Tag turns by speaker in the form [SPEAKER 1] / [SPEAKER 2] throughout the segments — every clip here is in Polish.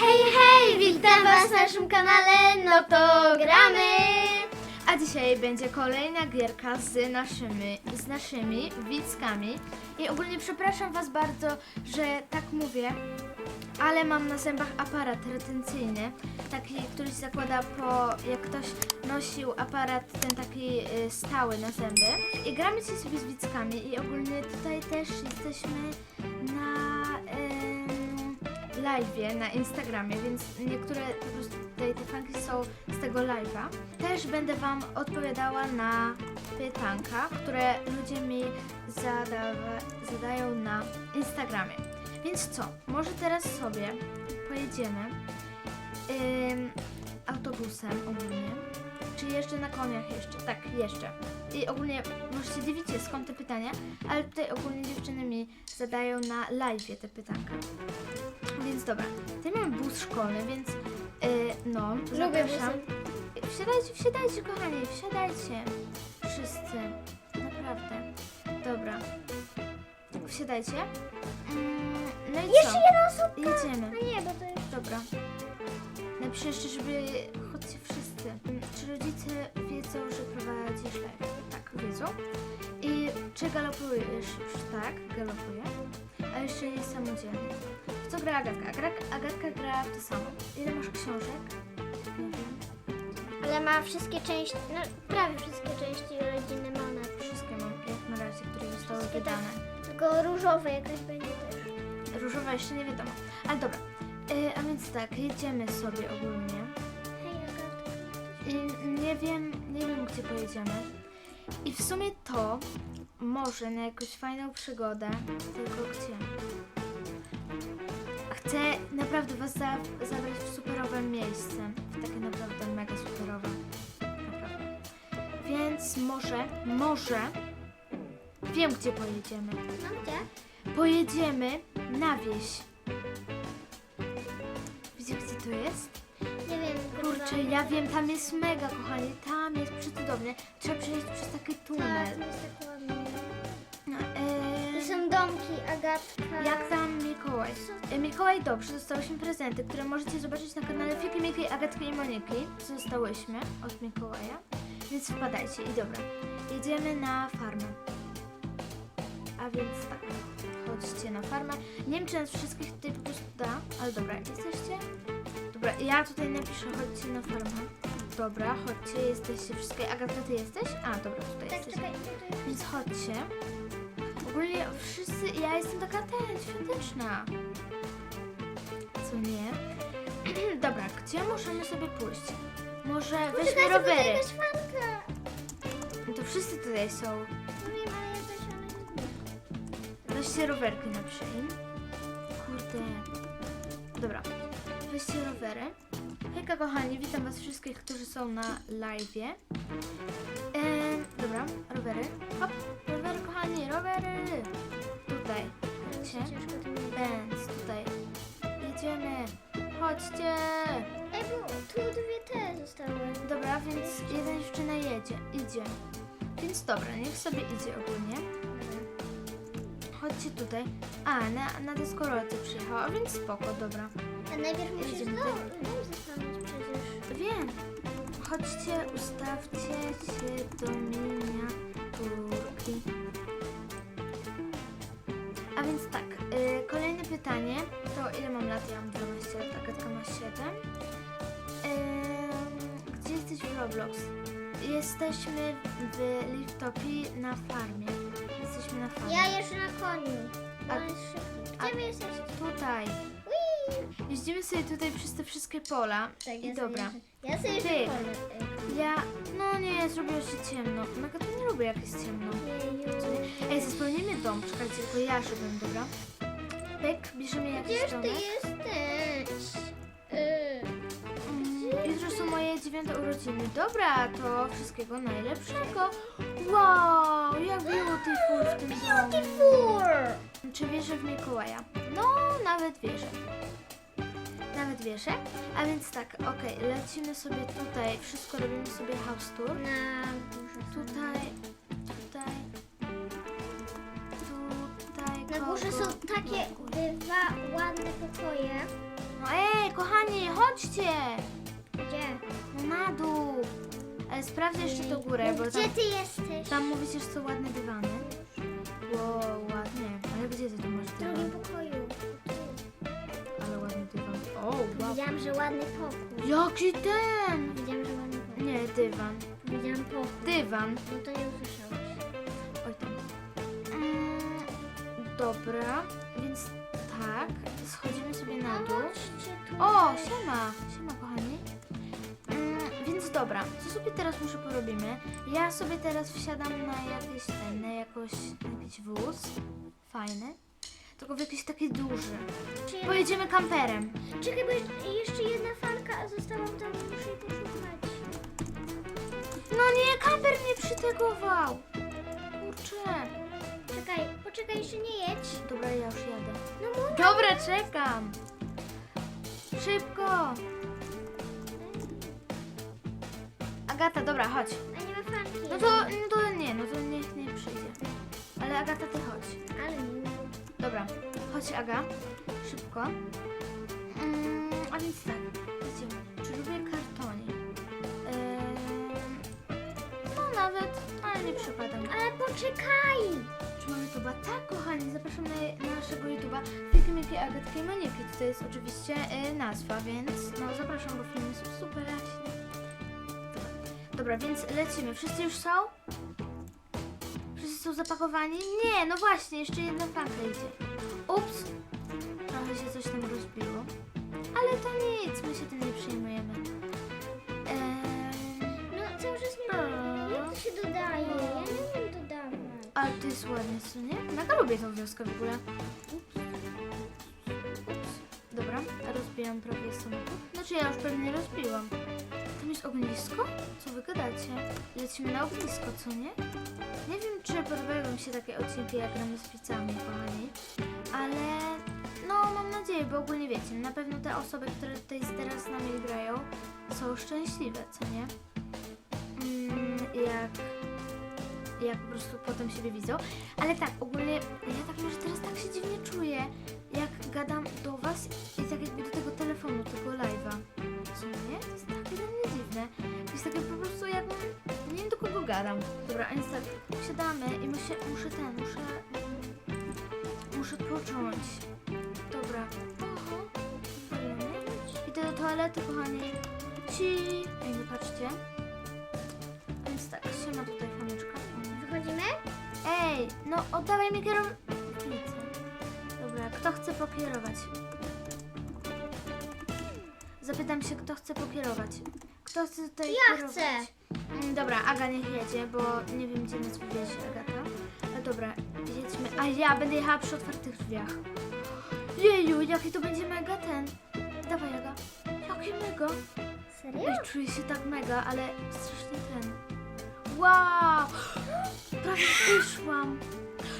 [SPEAKER 1] Hej, hej! Witam Was na naszym kanale No to gramy!
[SPEAKER 2] A dzisiaj będzie kolejna gierka z naszymi, z naszymi widzkami. I ogólnie przepraszam Was bardzo, że tak mówię, ale mam na zębach aparat retencyjny, taki, który się zakłada po, jak ktoś nosił aparat ten taki y, stały na zęby. I gramy dzisiaj sobie z widzkami i ogólnie tutaj też jesteśmy na ym, live'ie na Instagramie, więc niektóre po prostu tutaj te fanki są z tego live'a. Też będę Wam odpowiadała na pytanka, które ludzie mi zadawa, zadają na Instagramie. Więc co? Może teraz sobie pojedziemy ym, autobusem ogólnie. Czy jeszcze na koniach jeszcze? Tak, jeszcze. I ogólnie możecie dziwić się skąd te pytania, ale tutaj ogólnie dziewczyny mi zadają na live'ie te pytanka. Więc dobra, tutaj mamy bus szkolny, więc yy, no, zapraszam. Wsiadajcie, wsiadajcie kochani, wsiadajcie. Wszyscy. Naprawdę. Dobra. Wsiadajcie. Mm, no i
[SPEAKER 1] Jeszcze
[SPEAKER 2] co?
[SPEAKER 1] jedna osoba!
[SPEAKER 2] Jedziemy.
[SPEAKER 1] No nie, bo to jest...
[SPEAKER 2] Dobra. Napiszę jeszcze, żeby... Chodźcie wszyscy. Mm, Czy rodzice wiedzą, że prowadzisz live? Tak, wiedzą. I czy galopujesz już? Tak, galopuję. A jeszcze jest samodzielnie. W co gra Agatka? Gra, Agatka gra w to samo. Ile masz książek? Nie wiem.
[SPEAKER 1] Ale ma wszystkie części, no prawie wszystkie części rodziny Monet.
[SPEAKER 2] Wszystkie mam jak na razie, które zostały
[SPEAKER 1] Wszystkie
[SPEAKER 2] wydane.
[SPEAKER 1] Tylko różowe jakaś będzie też.
[SPEAKER 2] Różowa jeszcze nie wiadomo. Ale dobra. E, a więc tak, jedziemy sobie ogólnie.
[SPEAKER 1] Hej, Agatka.
[SPEAKER 2] I nie wiem, nie wiem gdzie pojedziemy. I w sumie to może na jakąś fajną przygodę, tylko gdzie? Chcę naprawdę was za, zabrać w superowe miejsce. W takie naprawdę mega superowe. Naprawdę. Więc może, może wiem gdzie pojedziemy.
[SPEAKER 1] No gdzie?
[SPEAKER 2] Pojedziemy na wieś. Widzicie gdzie to jest?
[SPEAKER 1] Chyba-
[SPEAKER 2] ja wiem, tam jest mega, kochani, tam jest przecudownie. Trzeba przejść przez taki
[SPEAKER 1] Tak,
[SPEAKER 2] tunel.
[SPEAKER 1] to jest tak ładnie.
[SPEAKER 2] No, e,
[SPEAKER 1] są domki, Agatka.
[SPEAKER 2] jak tam Mikołaj? E, Mikołaj, dobrze, dostałyśmy prezenty, które możecie zobaczyć na kanale Fiki, Miki, Agatki i Moniki. Zostałyśmy od Mikołaja, więc wpadajcie. I dobra, jedziemy na farmę. A więc tak, chodźcie na farmę. Nie wiem, czy nas wszystkich tutaj po prostu da, ale dobra, jesteście? Dobra, ja tutaj napiszę, chodźcie na farmę. Dobra, chodźcie, jesteście wszystkie. Agatka, ty jesteś? A, dobra, tutaj
[SPEAKER 1] Tak,
[SPEAKER 2] jesteś.
[SPEAKER 1] czekaj.
[SPEAKER 2] Więc chodźcie. Ogólnie wszyscy, ja jestem taka ten, świąteczna. Co nie? Dobra, gdzie możemy sobie pójść? Może weźmy rowery. No to wszyscy tutaj są.
[SPEAKER 1] No.
[SPEAKER 2] Weźcie rowerki na im. Kurde. Dobra, weźcie rowery. Hejka kochani, witam was wszystkich, którzy są na live'ie. Ehm, dobra, rowery. Hop, rowery kochani, rowery. Tutaj. Chodźcie. Benz, tutaj. Jedziemy. Chodźcie.
[SPEAKER 1] Ej, bo tu dwie te zostały.
[SPEAKER 2] Dobra, więc jedna dziewczyna jedzie. Idzie. Więc dobra, niech sobie idzie ogólnie. Chodźcie tutaj. A, na, na deskorolce przyjechała, więc spoko, dobra.
[SPEAKER 1] A najpierw musisz dom, dom zostawić przecież.
[SPEAKER 2] Wiem. Chodźcie, ustawcie się do miniaturki. A więc tak, y, kolejne pytanie to ile mam lat? Ja mam 12 lat, Agatka ma 7. Ym, gdzie jesteś w Roblox? Jesteśmy w Liftopii na farmie. Jesteśmy na farmie.
[SPEAKER 1] Ja jeżdżę na koniu.
[SPEAKER 2] A- a-
[SPEAKER 1] Gdzie wy jesteście?
[SPEAKER 2] Tutaj. Jeździmy sobie tutaj przez te wszystkie pola.
[SPEAKER 1] Tak,
[SPEAKER 2] I
[SPEAKER 1] ja
[SPEAKER 2] dobra.
[SPEAKER 1] Sobie ja sobie
[SPEAKER 2] Ty.
[SPEAKER 1] koniem.
[SPEAKER 2] Ja, no nie, zrobiło się ciemno. Mega to nie lubię jak jest ciemno. Ej, zaspełnimy dom, czekajcie, tylko ja żebym, dobra? Pyk, bierzemy jakiś
[SPEAKER 1] Gdzież ty
[SPEAKER 2] domek.
[SPEAKER 1] jesteś? Yy.
[SPEAKER 2] Mm, Jutro są moje dziewiąte urodziny. Dobra, to wszystkiego najlepszego. Wow, jak beautiful w tym domu.
[SPEAKER 1] Four!
[SPEAKER 2] Czy wierzę w Mikołaja? No, nawet wierzę. Nawet wierzę. A więc tak, okej, lecimy sobie tutaj, wszystko robimy sobie house tour.
[SPEAKER 1] Na górze.
[SPEAKER 2] Tutaj, tutaj, tutaj.
[SPEAKER 1] Na górze
[SPEAKER 2] kogo?
[SPEAKER 1] są takie dwa ładne pokoje.
[SPEAKER 2] No ej, kochani! chodźcie!
[SPEAKER 1] Gdzie?
[SPEAKER 2] No na dół. Ale sprawdź jeszcze tą górę,
[SPEAKER 1] No
[SPEAKER 2] bo
[SPEAKER 1] Gdzie
[SPEAKER 2] tam,
[SPEAKER 1] ty jesteś?
[SPEAKER 2] tam mówisz, że są ładne dywany. Wow, gdzie ty tu masz
[SPEAKER 1] W drugim pokoju.
[SPEAKER 2] Ale ładny dywan. O, wow.
[SPEAKER 1] Widziałam, że ładny pokój.
[SPEAKER 2] Jaki ten?
[SPEAKER 1] Widziałam, że ładny pokój.
[SPEAKER 2] Nie, dywan.
[SPEAKER 1] Widziałam pokój.
[SPEAKER 2] Dywan.
[SPEAKER 1] No to nie usłyszałeś.
[SPEAKER 2] Oj tam. Mm, dobra, więc tak, schodzimy sobie na dół.
[SPEAKER 1] Chodźcie tu.
[SPEAKER 2] O, siema, siema kochani. Mm, więc dobra, co sobie teraz może porobimy? Ja sobie teraz wsiadam na jakiś ten, na jakoś, na jakiś wóz. Fajny. Tylko w jakiś taki duży.
[SPEAKER 1] Czy ja-
[SPEAKER 2] Pojedziemy kamperem.
[SPEAKER 1] Czekaj, bo jeszcze- jeszcze jedna fanka została tam, muszę jej poszukać.
[SPEAKER 2] No nie, kamper mnie przytegował. Kurczę.
[SPEAKER 1] Czekaj, poczekaj, jeszcze nie jedź.
[SPEAKER 2] Dobra, ja już jadę.
[SPEAKER 1] No mów.
[SPEAKER 2] Dobra, czekam. Szybko. Agata, dobra, chodź.
[SPEAKER 1] A nie ma fanki.
[SPEAKER 2] No to, no to nie, no to niech nie przyjdzie. Ale Agata, ty chodź.
[SPEAKER 1] Ale nie.
[SPEAKER 2] Dobra, chodź Aga. Szybko. Mm, a więc tak, wiecie, czy lubię kartony? Ehm, no nawet, ale nie przypadam.
[SPEAKER 1] Ale poczekaj.
[SPEAKER 2] Czy mamy YouTube'a? Tak, kochani, zapraszam na, na naszego YouTube'a Filmiki Agatki i Moniki. To jest oczywiście e, nazwa, więc no zapraszam, bo filmy są super. Dobra, więc lecimy. Wszyscy już są? Są zapakowani? Nie, no właśnie, jeszcze jedna fanka idzie. Ups! Trochę się coś tam rozbiło. Ale to nic, my się tym nie przejmujemy. Ehm,
[SPEAKER 1] No cały czas nie wiem. Jak to się dodaje? Ja nie wiem dodawać.
[SPEAKER 2] ale to jest ładne, co nie? Mega lubię tą wioskę w ogóle. Dobra, rozbijam prawie samochód. Znaczy ja już pewnie rozbiłam. Tam jest ognisko? Co wy gadacie? Lecimy na ognisko, co nie? Nie wiem, czy podobają się takie odcinki, jak gramy z pizzami, kochani. Ale no, mam nadzieję, bo ogólnie wiecie, na pewno te osoby, które tutaj teraz z nami grają, są szczęśliwe, co nie? Mm, jak jak po prostu potem siebie widzą. Ale tak, ogólnie ja tak może teraz tak się dziwnie czuję, jak gadam do was i tak jakby do tego telefonu, tego live'a. Co nie? To jest takie dla mnie dziwne. To jest takie po prostu jakbym, nie wiem do kogo gadam. Dobra, a więc tak, siadamy i muszę, muszę ten, muszę, muszę począć. Dobra. Idę do toalety, kochani. Ci. Ej, nie patrzcie. Więc tak, siema tutaj faneczka.
[SPEAKER 1] Wychodzimy?
[SPEAKER 2] Ej, no oddawaj mi kierownicę. Dobra, kto chce pokierować? Zapytam się, kto chce pokierować. Kto chce tutaj
[SPEAKER 1] Ja
[SPEAKER 2] kierować?
[SPEAKER 1] chcę.
[SPEAKER 2] Mm, Dobra, Aga niech jedzie, bo nie wiem, gdzie nas wywiezie Agata. A dobra, jedźmy. A ja będę jechała przy otwartych drzwiach. Jeju, jaki to będzie mega ten. Dawaj, Aga. Jaki mega.
[SPEAKER 1] Serio?
[SPEAKER 2] Ej, czuję się tak mega, ale strasznie ten. Wow! Prawie wyszłam.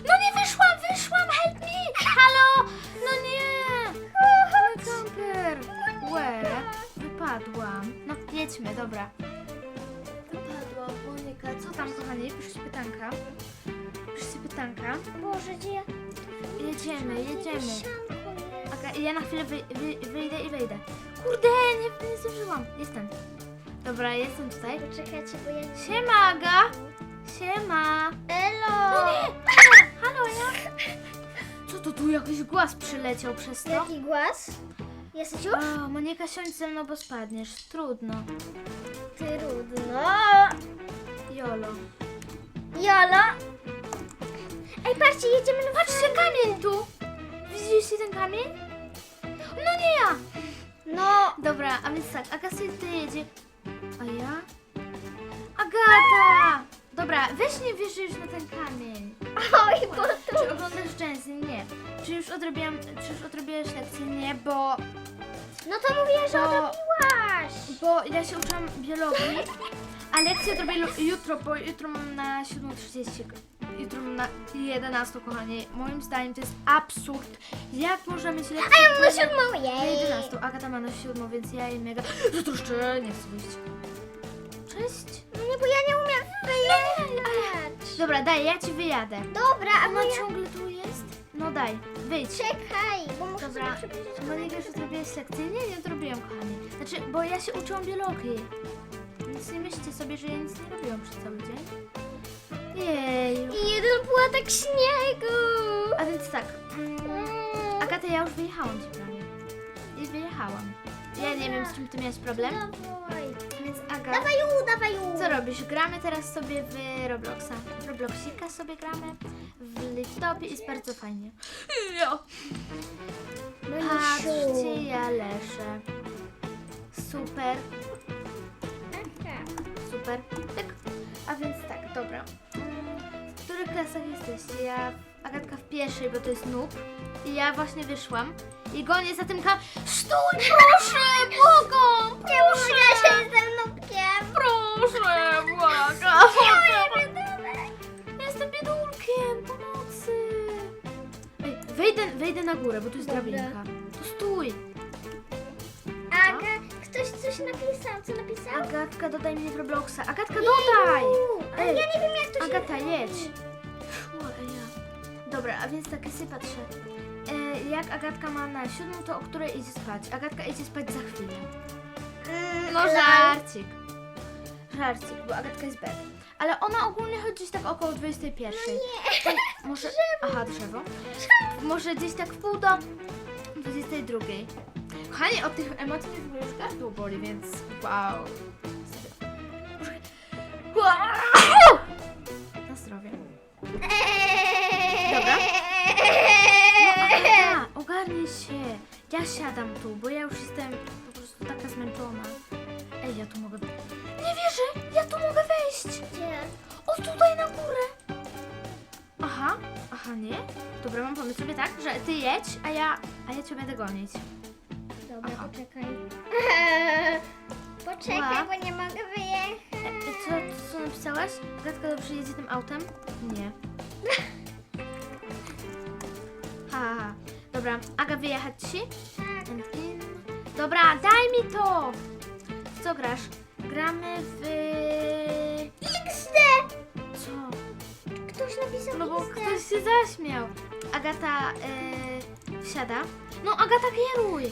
[SPEAKER 2] No nie wyszłam, wyszłam, help me! Halo! No nie! Mój kamper! Łe, wypadłam. No jedźmy, dobra. Wypadłam, Monika. Co tam, kochani? Piszcie pytanka. Piszcie pytanka.
[SPEAKER 1] Boże, gdzie ja...
[SPEAKER 2] Jedziemy, jedziemy. Aga, ja na chwilę wy, wy, wyjdę i wejdę. Kurde, nie, nie zdążyłam. Jestem. Dobra, jestem tutaj.
[SPEAKER 1] Poczekajcie, bo ja...
[SPEAKER 2] Siema, Aga! Siema!
[SPEAKER 1] Elo!
[SPEAKER 2] No nie! Halo, ja? Co to tu jakiś głaz przyleciał przez to?
[SPEAKER 1] Jaki głaz? Jesteś już?
[SPEAKER 2] O, Monika, siądź ze mną, bo spadniesz. Trudno.
[SPEAKER 1] Trudno.
[SPEAKER 2] Jolo.
[SPEAKER 1] Jolo! Ej, patrzcie, jedziemy na...
[SPEAKER 2] Patrzcie, kamień tu! Widzieliście ten kamień? No nie ja!
[SPEAKER 1] No!
[SPEAKER 2] Dobra, a więc tak, Aga sobie tutaj jedzie. A ja? Agata! Dobra, weź nie wierzę już na ten kamień.
[SPEAKER 1] Oj, bo tu...
[SPEAKER 2] Czy oglądasz Jensen? Nie. Czy już odrobiłam, czy już odrobiłaś lekcję? Nie, bo,
[SPEAKER 1] No to mówiłaś, że
[SPEAKER 2] Bo-
[SPEAKER 1] odrobiłaś.
[SPEAKER 2] bo ja się uczyłam biologii, a lekcję odrobię lu- jutro, bo jutro mam na 7.30. Jutro mam na 11, kochanie. Moim zdaniem to jest absurd. Jak można mieć lekcję?
[SPEAKER 1] A ja mam na siódmą,
[SPEAKER 2] Na
[SPEAKER 1] jej.
[SPEAKER 2] 11. Agata ma na 7, więc ja jej mega... Zatroszczę, nie chcę wyjść. Cześć.
[SPEAKER 1] No nie, bo ja nie umiem wyjechać.
[SPEAKER 2] Dobra, daj, ja ci wyjadę.
[SPEAKER 1] Dobra, a
[SPEAKER 2] Ona
[SPEAKER 1] moja...
[SPEAKER 2] ciągle tu jest? No daj, wyjdź.
[SPEAKER 1] Czekaj, bo muszę
[SPEAKER 2] Dobra,
[SPEAKER 1] sobie przybliżyć
[SPEAKER 2] wiesz, że zrobiłeś lekcję? Nie, nie zrobiłem, kochani. Znaczy, bo ja się uczyłam biologii. Więc nie myślcie sobie, że ja nic nie robiłam przez cały dzień. Jeju.
[SPEAKER 1] I jeden płatek śniegu.
[SPEAKER 2] A więc tak, mm, Agata, ja już wyjechałam ci prawie. I wyjechałam. Ja nie wiem, z czym ty miałeś problem. Aga,
[SPEAKER 1] Dawaj ju, dawaj ju.
[SPEAKER 2] co robisz? Gramy teraz sobie w Robloxa. Robloxika sobie gramy. W laptopie jest bardzo fajnie. Ja. Patrzcie, ja leszę. Super, super. Tak. A więc tak, dobra. W których klasach jesteście? Ja, Agatka w pierwszej, bo to jest noob. I ja właśnie wyszłam. I gonię za tym ka... Stój, proszę, błagam!
[SPEAKER 1] Czemu ja się
[SPEAKER 2] wejdę, wejdę na górę, bo tu jest
[SPEAKER 1] Dobra.
[SPEAKER 2] drabinka. To stój!
[SPEAKER 1] Aga, ktoś coś napisał, co napisał?
[SPEAKER 2] Agatka, dodaj mnie w Robloxa. Agatka, dodaj!
[SPEAKER 1] Jeju, Ale
[SPEAKER 2] Ej,
[SPEAKER 1] ja nie wiem jak to się...
[SPEAKER 2] Agata, jedź. O, ja. Dobra, a więc tak, sobie patrzę. E, jak Agatka ma na siódmą, to o której idzie spać? Agatka idzie spać za chwilę.
[SPEAKER 1] Mm,
[SPEAKER 2] No
[SPEAKER 1] lol.
[SPEAKER 2] żarcik. Żarcik, bo Agatka jest bed. Ale ona ogólnie chodzi gdzieś tak około 21.
[SPEAKER 1] Nie.
[SPEAKER 2] Może... Aha, drzewo. Może gdzieś tak w pół do 22. Kochani, od tych emocji mnie w ogóle już gardło boli, więc wow. Na zdrowie. Dobra. No, Agata, ogarnij się. Ja siadam tu, bo ja już jestem po prostu taka zmęczona. Ej, ja tu mogę... Nie wierzę! Ja tu mogę wejść!
[SPEAKER 1] Gdzie?
[SPEAKER 2] O, tutaj na górę! Aha, aha, nie? Dobra, mam pomysł sobie tak, że ty jedź, a ja, a ja cię będę gonić.
[SPEAKER 1] Dobra,
[SPEAKER 2] Aha.
[SPEAKER 1] poczekaj. Poczekaj, bo nie mogę wyjechać.
[SPEAKER 2] E, e, co, co napisałaś? Gatka dobrze jedzie tym autem? Nie. Ha, ha, ha. Dobra, Aga, wyjechać ci?
[SPEAKER 1] Tak.
[SPEAKER 2] And in. Dobra, daj mi to! W co grasz? Gramy w...
[SPEAKER 1] XD!
[SPEAKER 2] Co?
[SPEAKER 1] Ktoś napisał
[SPEAKER 2] No bo
[SPEAKER 1] XD.
[SPEAKER 2] ktoś się zaśmiał. Agata yy, wsiada. No Agata kieruj!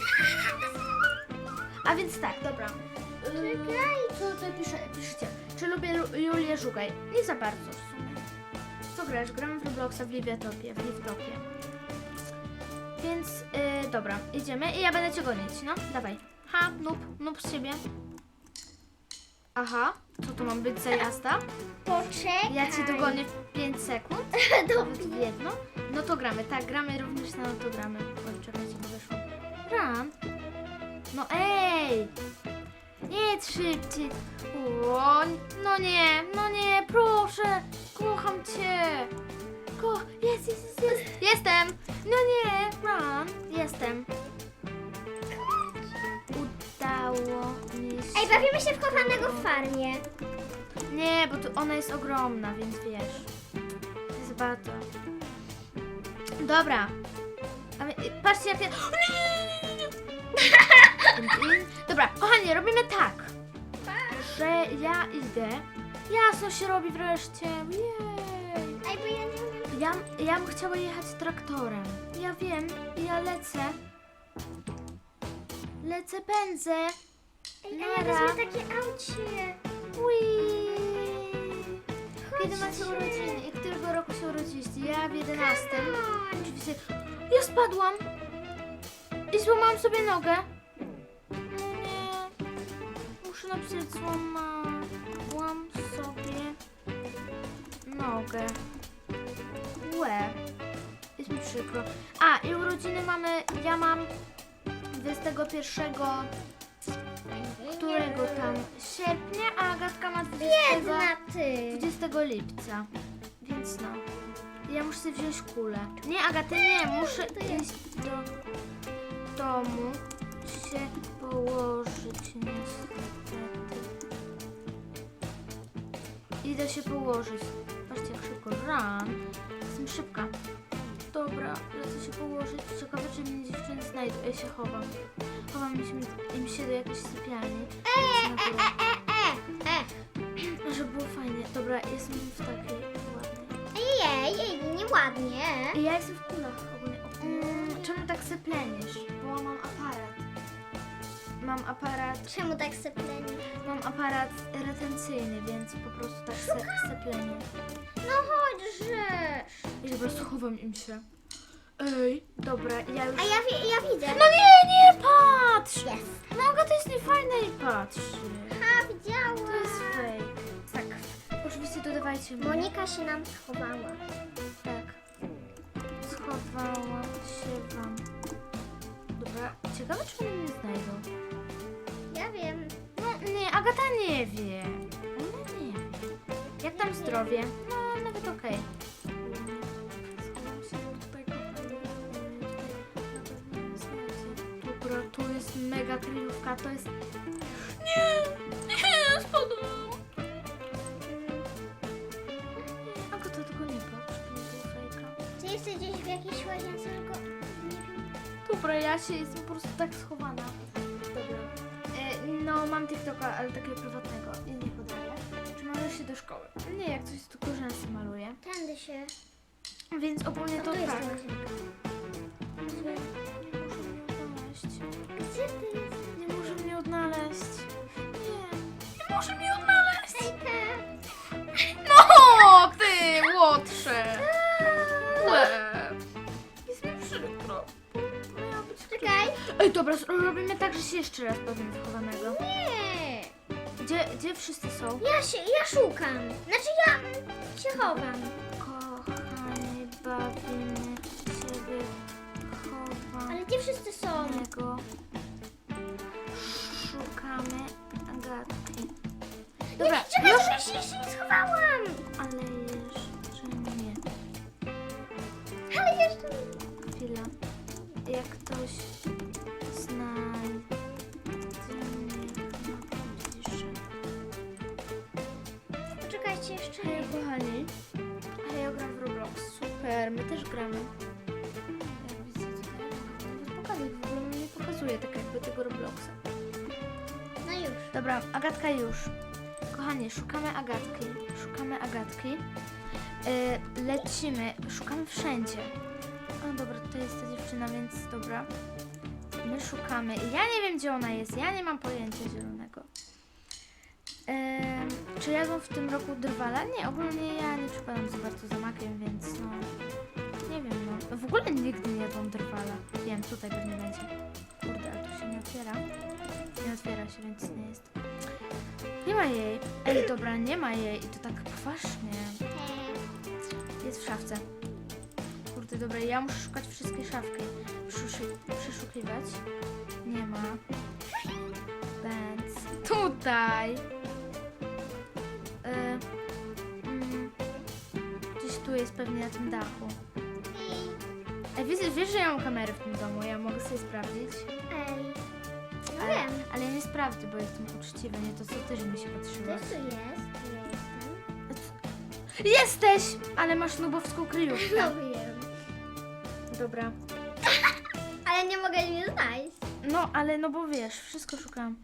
[SPEAKER 2] A więc tak, dobra.
[SPEAKER 1] Czekaj.
[SPEAKER 2] Co tutaj pisze, piszecie? Czy lubię Lu- Julię Żugaj? Nie za bardzo w sumie. Co grasz? Gramy w Robloxa w Liviatopie, w Liftopie. Więc yy, dobra, idziemy i ja będę cię gonić, no? Dawaj. Ha, noob, noob z siebie. Aha, co to mam być za jazda?
[SPEAKER 1] Poczekaj.
[SPEAKER 2] Ja cię dogonię w 5 sekund. Nawet w jedno. No to gramy, tak, gramy również na to gramy. Oj, czekajcie, bo wyszło. Gram. No ej! Jedź szybciej. O, no nie, no nie, proszę. Kocham cię. Ko jest, jest, jest, jest. Jestem. No nie, run. Jestem. Udało
[SPEAKER 1] bawimy się w kochanego w farmie.
[SPEAKER 2] Nie, bo tu ona jest ogromna, więc wiesz. To jest bardzo. Dobra. A my, y, patrzcie jak ja... Dobra, kochani, robimy tak, że ja idę. Jasno się robi wreszcie. Jej.
[SPEAKER 1] Ej, bo ja nie umiem.
[SPEAKER 2] Ja, ja bym chciała jechać traktorem. Ja wiem, ja lecę. Lecę, pędzę.
[SPEAKER 1] Ej, a ja
[SPEAKER 2] Nara.
[SPEAKER 1] wezmę takie aucie.
[SPEAKER 2] Kiedy macie urodziny i którego roku się urodziliście? Ja w 11.
[SPEAKER 1] Chodź.
[SPEAKER 2] Oczywiście. Ja spadłam i złamałam sobie nogę. No nie. Muszę napisać złamałam sobie nogę. Łe. Jest mi przykro. A, i urodziny mamy, ja mam 21 którego tam sierpnia, a Agatka ma 20,
[SPEAKER 1] Biedna ty.
[SPEAKER 2] 20 lipca. Więc no. Ja muszę sobie wziąć kulę. Nie, Agaty, nie, muszę iść do domu się położyć niestety. Idę się położyć. Patrzcie jak szybko. Run. Jestem szybka. Dobra, lecę się położyć. Ciekawe, czy mnie dziewczyny znajdą. Ja się chowam. Chowam im się, im się do jakiejś sypialni. Lecę na górę.
[SPEAKER 1] E, e.
[SPEAKER 2] Żeby było fajnie. Dobra, jestem w takiej ładnej.
[SPEAKER 1] Ej, ej, nieładnie.
[SPEAKER 2] I ja jestem w kulach ogólnie.
[SPEAKER 1] Mm,
[SPEAKER 2] czemu tak seplenisz? Bo mam aparat. Mam aparat,
[SPEAKER 1] Czemu tak sypleni?
[SPEAKER 2] mam aparat retencyjny, więc po prostu tak se, seplenię.
[SPEAKER 1] No chodź, rzesz.
[SPEAKER 2] I dobra, schowam im się. Ej, dobra, ja już...
[SPEAKER 1] A ja, wi- ja widzę.
[SPEAKER 2] No patrzy.
[SPEAKER 1] A, widziałam.
[SPEAKER 2] To jest fake. Tak, oczywiście dodawajcie mnie.
[SPEAKER 1] Monika się nam schowała.
[SPEAKER 2] Tak. Schowała się wam. Dobra, ciekawe czy oni mnie znajdą.
[SPEAKER 1] Ja wiem.
[SPEAKER 2] No nie, Agata nie wie. Ona nie wie. Jak tam zdrowie? No, nawet okej. Dobra, tu jest mega kryjówka, to jest... Nie! Nie, spadłam! Nie, Agata, tylko nie patrz, to nie było fejka.
[SPEAKER 1] Czy jesteś gdzieś w jakiejś łazience, tylko nie wiem.
[SPEAKER 2] Dobra, ja się jestem po prostu tak schowana. Dobra. E, no, mam TikToka, ale takiego prywatnego i nie podaję. Czy maluję się do szkoły? Nie, jak coś tylko rzęsy maluję.
[SPEAKER 1] Tędy się.
[SPEAKER 2] Więc ogólnie to tak.
[SPEAKER 1] Gdzie ty
[SPEAKER 2] Dobra, robimy tak, że się jeszcze raz powiem wychowanego.
[SPEAKER 1] Nie.
[SPEAKER 2] Gdzie, gdzie wszyscy są?
[SPEAKER 1] Ja się, ja szukam. Znaczy ja się chowam.
[SPEAKER 2] Kochani, bawimy ciebie
[SPEAKER 1] Ale gdzie wszyscy są?
[SPEAKER 2] chowanego. Szukamy Agatki. Dobra,
[SPEAKER 1] Czekaj,
[SPEAKER 2] już,
[SPEAKER 1] czekaj, ja się jeszcze nie schowałam.
[SPEAKER 2] ale gramy. Jak widzicie tutaj, mogę wam pokazać, w ogóle mi nie pokazuje tak jakby tego Robloxa.
[SPEAKER 1] No już.
[SPEAKER 2] Dobra, Agatka już. Kochani, szukamy Agatki. Szukamy Agatki. Yy, lecimy, szukamy wszędzie. O, dobra, tutaj jest ta dziewczyna, więc dobra. My szukamy. Ja nie wiem, gdzie ona jest. Ja nie mam pojęcia zielonego. Em, czy jadą w tym roku drwala? Nie, ogólnie ja nie przypadam za bardzo za makiem, więc no... W ogóle nigdy nie jadłam drwala. Wiem, tutaj pewnie będzie. Kurde, ale tu się nie otwiera. Nie otwiera się, więc nie jest. Nie ma jej. Ej, dobra, nie ma jej. I to tak kwaśnie. Jest w szafce. Kurde, dobra, ja muszę szukać wszystkie szafki. Przeszu- przeszukiwać. Nie ma. Więc tutaj. E, mm, gdzieś tu jest pewnie na tym dachu. Wiesz, wiesz, że ja mam kamerę w tym domu, ja mogę sobie sprawdzić.
[SPEAKER 1] Ej. No
[SPEAKER 2] Ale,
[SPEAKER 1] wiem.
[SPEAKER 2] ale nie sprawdzę, bo jestem uczciwa, nie to co ty, że mi się patrzyłaś.
[SPEAKER 1] Ktoś tu jest. Ja jestem.
[SPEAKER 2] Jesteś! Ale masz nubowską kryjówkę.
[SPEAKER 1] No wiem.
[SPEAKER 2] Dobra.
[SPEAKER 1] Ale nie mogę mnie znaleźć.
[SPEAKER 2] No, ale no bo wiesz, wszystko szukam.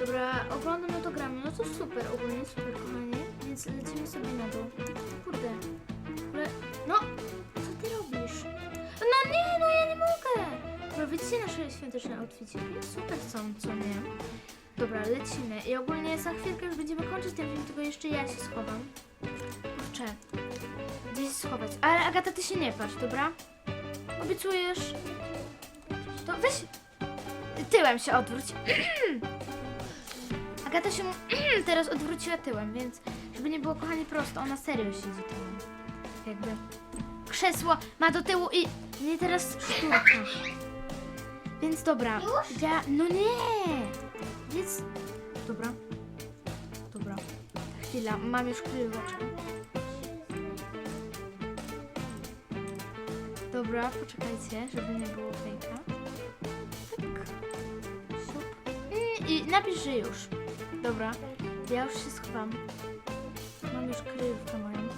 [SPEAKER 2] Dobra, oglądam no to gramy. No to super, ogólnie super, kochani. Więc lecimy sobie na dół. Kurde. Ale, no, nie, no ja nie mogę. Dobra, widzicie nasze świąteczne outfity? Super są, co nie? Dobra, lecimy. I ogólnie za chwilkę już będziemy kończyć ten film, tylko jeszcze ja się schowam. Kurczę. Gdzieś się schować. Ale Agata, ty się nie patrz, dobra? Obiecujesz? To weź... Tyłem się odwróć. Agata się teraz odwróciła tyłem, więc żeby nie było kochani prosto, ona serio siedzi tyłem. Jakby krzesło ma do tyłu i nie teraz sztuka. Więc dobra.
[SPEAKER 1] Już?
[SPEAKER 2] Ja, no nie. Więc dobra. Dobra. Chwila, mam już kryjowaczkę. Dobra, poczekajcie, żeby nie było fejka. Tak. Mm, I napisz, że już. Dobra, ja już się schowam. Mam już kryjówkę moją.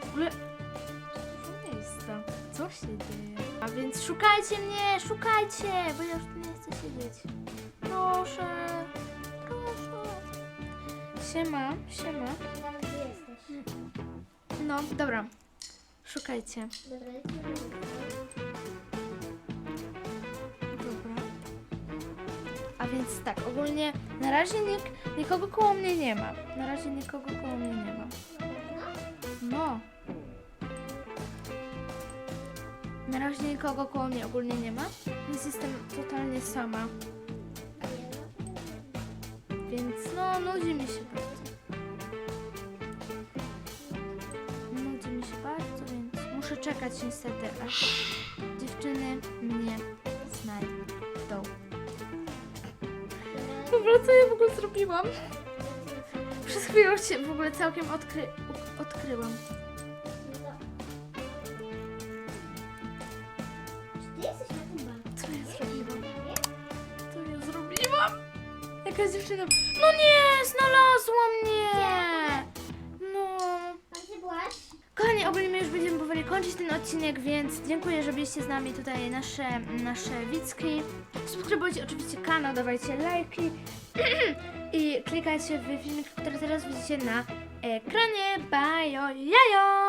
[SPEAKER 2] W ogóle się dzieje. A więc szukajcie mnie, szukajcie, bo ja już tu nie chcę siedzieć. Proszę, proszę. Siema, siema.
[SPEAKER 1] Gdzie jesteś.
[SPEAKER 2] No, dobra. Szukajcie.
[SPEAKER 1] Dobra, Dobra.
[SPEAKER 2] A więc tak, ogólnie na razie nik nikogo koło mnie nie ma. Na razie nikogo koło mnie nie ma. No. no. Na razie nikogo koło mnie ogólnie nie ma, więc jestem totalnie sama. Więc no, nudzi mi się bardzo. Nudzi mi się bardzo, więc muszę czekać niestety, aż dziewczyny mnie znajdą. Dobra, co ja w ogóle zrobiłam? Przez chwilę się w ogóle całkiem odkry odkryłam. No nie, znalazła mnie! No...
[SPEAKER 1] A gdzie byłaś?
[SPEAKER 2] Kochani, ogólnie my już będziemy powoli kończyć ten odcinek, więc dziękuję, że byliście z nami tutaj nasze, nasze widzki. Subskrybujcie oczywiście kanał, dawajcie lajki i klikajcie w filmik, który teraz widzicie na ekranie. Bajo, jajo!